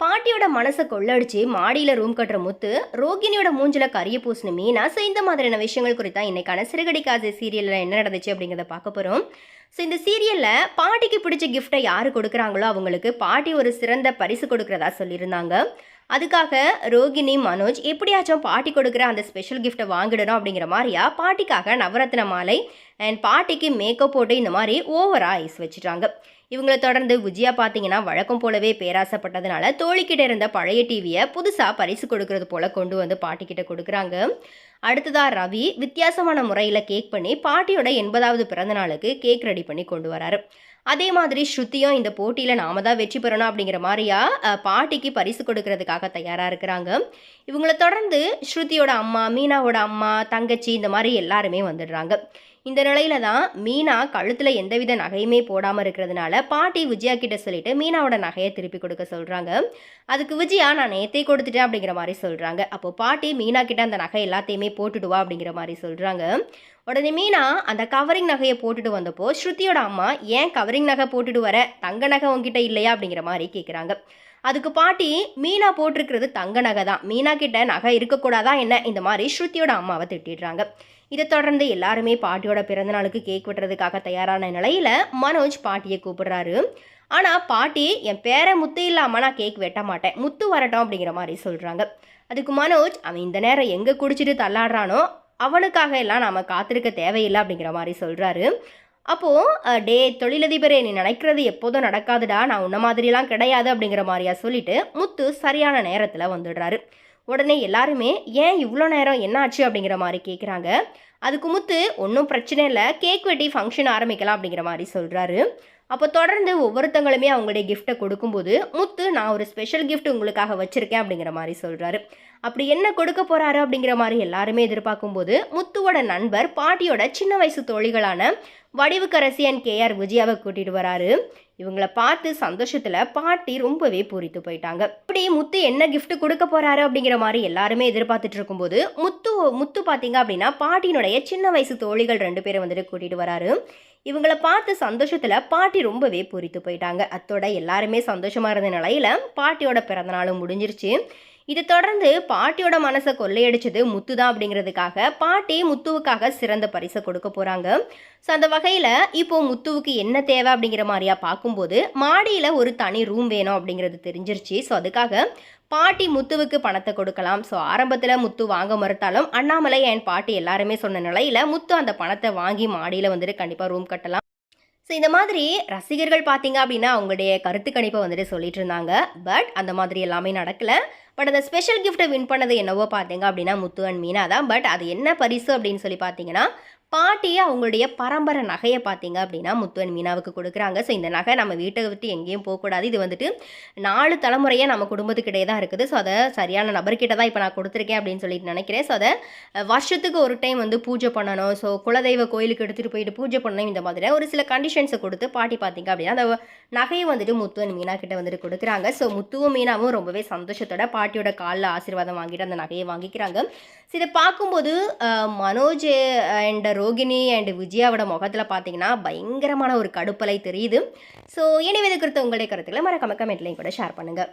பாட்டியோட மனசை கொள்ளடிச்சு மாடியில் ரூம் கட்டுற முத்து ரோகிணியோட மூஞ்சில் கரிய பூசின மீனா ஸோ இந்த மாதிரியான விஷயங்கள் குறித்தா இன்றைக்கான சிறுகடி காசு சீரியலில் என்ன நடந்துச்சு அப்படிங்கிறத பார்க்க போகிறோம் ஸோ இந்த சீரியலில் பாட்டிக்கு பிடிச்ச கிஃப்ட்டை யார் கொடுக்குறாங்களோ அவங்களுக்கு பாட்டி ஒரு சிறந்த பரிசு கொடுக்குறதா சொல்லியிருந்தாங்க. அதுக்காக ரோகிணி மனோஜ் எப்படியாச்சும் பாட்டி கொடுக்குற அந்த ஸ்பெஷல் கிஃப்ட்டை வாங்கிடணும் அப்படிங்கிற மாதிரியா பாட்டிக்காக நவரத்ன மாலை அண்ட் பாட்டிக்கு மேக்கப் போட்டு இந்த மாதிரி ஓவராக ஐஸ் வச்சுட்டாங்க. இவங்களை தொடர்ந்து விஜயா பார்த்தீங்கன்னா வழக்கம் போலவே பேராசைப்பட்டதுனால தோழிக்கிட்ட இருந்த பழைய டிவியை புதுசாக பரிசு கொடுக்கறது போல கொண்டு வந்து பாட்டிக்கிட்ட கொடுக்குறாங்க. அடுத்ததாக ரவி வித்தியாசமான முறையில் கேக் பண்ணி பாட்டியோட எண்பதாவது பிறந்த நாளுக்கு கேக் ரெடி பண்ணி கொண்டு வராரு. அதே மாதிரி ஸ்ருதியும் இந்த போட்டியில் நாம தான் வெற்றி பெறணும் அப்படிங்கிற மாதிரியா பாட்டிக்கு பரிசு கொடுக்கறதுக்காக தயாராக இருக்கிறாங்க. இவங்களை தொடர்ந்து ஸ்ருதியோட அம்மா மீனாவோட அம்மா தங்கச்சி இந்த மாதிரி எல்லாருமே வந்துடுறாங்க. இந்த நிலையில தான் மீனா கழுத்தில் எந்தவித நகையுமே போடாமல் இருக்கிறதுனால பாட்டி விஜயா கிட்ட சொல்லிட்டு மீனாவோட நகையை திருப்பி கொடுக்க சொல்கிறாங்க அதுக்கு விஜயா நான் நேத்தே கொடுத்துட்டேன் அப்படிங்கிற மாதிரி சொல்கிறாங்க அப்போ பாட்டி மீனா கிட்ட அந்த நகை எல்லாத்தையுமே போட்டுடுவா அப்படிங்கிற மாதிரி சொல்கிறாங்க உடனே மீனா அந்த கவரிங் நகையை போட்டுட்டு வந்தப்போ ஸ்ருதியோட அம்மா ஏன் கவரிங் நகை போட்டுட்டு வர? தங்க நகை உங்ககிட்ட இல்லையா? அப்படிங்கிற மாதிரி கேட்குறாங்க அதுக்கு பாட்டி மீனா போட்டிருக்கிறது தங்க நகை தான். மீனா கிட்ட நகை இருக்கக்கூடாதா என்ன? இந்த மாதிரி ஸ்ருதியோட அம்மாவை திட்டிடுறாங்க. இதை தொடர்ந்து எல்லாருமே பாட்டியோட பிறந்தநாளுக்கு கேக் வெட்டுறதுக்காக தயாரான நிலையில மனோஜ் பாட்டியை கூப்பிடுறாரு. ஆனால் பாட்டி என் பேரை முத்து இல்லாமல் நான் கேக் வெட்ட மாட்டேன். முத்து வரட்டும் அப்படிங்கிற மாதிரி சொல்கிறாங்க அதுக்கு மனோஜ் அவன் இந்த நேரம் எங்கே குடிச்சிட்டு தள்ளாடுறானோ அவனுக்காக எல்லாம் நாம் காத்திருக்க தேவையில்லை அப்படிங்கிற மாதிரி சொல்கிறாரு அப்போது டே தொழிலதிபரே நீ நினைக்கிறது எப்போதும் நடக்காதுடா. நான் உன்ன மாதிரிலாம் கிடையாது அப்படிங்கிற மாதிரியா சொல்லிட்டு முத்து சரியான நேரத்தில் வந்துடுறாரு. உடனே எல்லாருமே ஏன் இவ்வளோ நேரம் என்ன ஆச்சு அப்படிங்கிற மாதிரி கேட்குறாங்க அதுக்கு முத்து ஒன்றும் பிரச்சனை இல்லை. கேக் வெட்டி ஃபங்க்ஷன் ஆரம்பிக்கலாம் அப்படிங்கிற மாதிரி சொல்கிறாரு அப்போ தொடர்ந்து ஒவ்வொருத்தங்களுமே அவங்களுடைய கிஃப்ட்டை கொடுக்கும்போது முத்து நான் ஒரு ஸ்பெஷல் கிஃப்ட் உங்களுக்காக வச்சுருக்கேன் அப்படிங்கிற மாதிரி சொல்கிறாரு அப்படி என்ன கொடுக்க போகிறாரு அப்படிங்கிற மாதிரி எல்லாருமே எதிர்பார்க்கும்போது முத்துவோட நண்பர் பாட்டியோட சின்ன வயசு தோழிகளான வடிவுக்கரசி அண்ட் கேஆர் விஜயாவை கூட்டிகிட்டு வராரு. இவங்களை பார்த்து சந்தோஷத்தில் பாட்டி ரொம்பவே பூரித்து போயிட்டாங்க. இப்படி முத்து என்ன கிஃப்ட் கொடுக்க போறாரு அப்படிங்கிற மாதிரி எல்லாருமே எதிர்பார்த்துட்டு இருக்கும்போது முத்து முத்து பார்த்தீங்க அப்படின்னா பாட்டியினுடைய சின்ன வயசு தோழிகள் ரெண்டு பேரை வந்துட்டு கூட்டிட்டு வராரு. இவங்கள பார்த்து சந்தோஷத்தில் பாட்டி ரொம்பவே பூரித்து போயிட்டாங்க. அத்தோட எல்லாருமே சந்தோஷமா இருந்த நிலையில பாட்டியோட பிறந்தநாளும் முடிஞ்சிருச்சு. இதை தொடர்ந்து பாட்டியோட மனசை கொள்ளையடிச்சது முத்து தான் அப்படிங்கிறதுக்காக பாட்டி முத்துவுக்காக சிறந்த பரிசை கொடுக்க போகிறாங்க ஸோ அந்த வகையில் இப்போ முத்துவுக்கு என்ன தேவை அப்படிங்கிற மாதிரியா பார்க்கும்போது மாடியில் ஒரு தனி ரூம் வேணும் அப்படிங்கிறது தெரிஞ்சிருச்சு. ஸோ அதுக்காக பாட்டி முத்துவுக்கு பணத்தை கொடுக்கலாம். ஸோ ஆரம்பத்தில் முத்து வாங்க மறுத்தாலும் அண்ணாமலை என் பாட்டி எல்லாருமே சொன்ன நிலையில் முத்து அந்த பணத்தை வாங்கி மாடியில் வந்துட்டு கண்டிப்பாக ரூம் கட்டலாம். ஸோ இந்த மாதிரி ரசிகர்கள் பார்த்தீங்க அப்படின்னா அவங்களுடைய கருத்து கணிப்பை வந்துட்டு சொல்லிட்டு இருந்தாங்க. பட் அந்த மாதிரி எல்லாமே நடக்கலை. பட் அந்த ஸ்பெஷல் கிஃப்ட்டை வின் பண்ணது என்னவோ பார்த்தீங்க அப்படின்னா முத்து அண்ட் மீனா தான் பட் அது என்ன பரிசு அப்படின்னு சொல்லி பார்த்தீங்கன்னா பாட்டியை அவங்களுடைய பரம்பரை நகையை பார்த்தீங்க அப்படின்னா முத்துவன் மீனாவுக்கு கொடுக்குறாங்க. ஸோ இந்த நகை நம்ம வீட்டை விட்டு எங்கேயும் போகக்கூடாது. இது வந்துட்டு நாலு தலைமுறையாக நம்ம குடும்பத்துக்கிட்டே தான் இருக்குது. ஸோ அதை சரியான நபர்கிட்ட தான் இப்போ நான் கொடுத்துருக்கேன் அப்படின்னு சொல்லிட்டு நினைக்கிறேன். ஸோ அதை வருஷத்துக்கு ஒரு டைம் வந்து பூஜை பண்ணணும். ஸோ குலதெய்வ கோயிலுக்கு எடுத்துகிட்டு போயிட்டு பூஜை பண்ணணும். இந்த மாதிரி ஒரு சில கண்டிஷன்ஸை கொடுத்து பாட்டி பார்த்தீங்க அப்படின்னா அந்த நகையை வந்துட்டு முத்துவன் மீனா கிட்ட வந்துட்டு கொடுக்குறாங்க. ஸோ முத்துவும் மீனாவும் ரொம்பவே சந்தோஷத்தோட பாட்டியோட காலில் ஆசீர்வாதம் வாங்கிட்டு அந்த நகையை வாங்கிக்கிறாங்க. ஸோ இதை பார்க்கும்போது மனோஜ் அண்ட் ரோகிணி அண்ட் விஜயாவோட முகத்தில் பார்த்தீங்கன்னா பயங்கரமான ஒரு கடுப்பலை தெரியுது. ஸோ இனி இது குறித்த உங்களுடைய கருத்துக்களை மறக்காம கமெண்ட்லையும் கூட ஷேர் பண்ணுங்கள்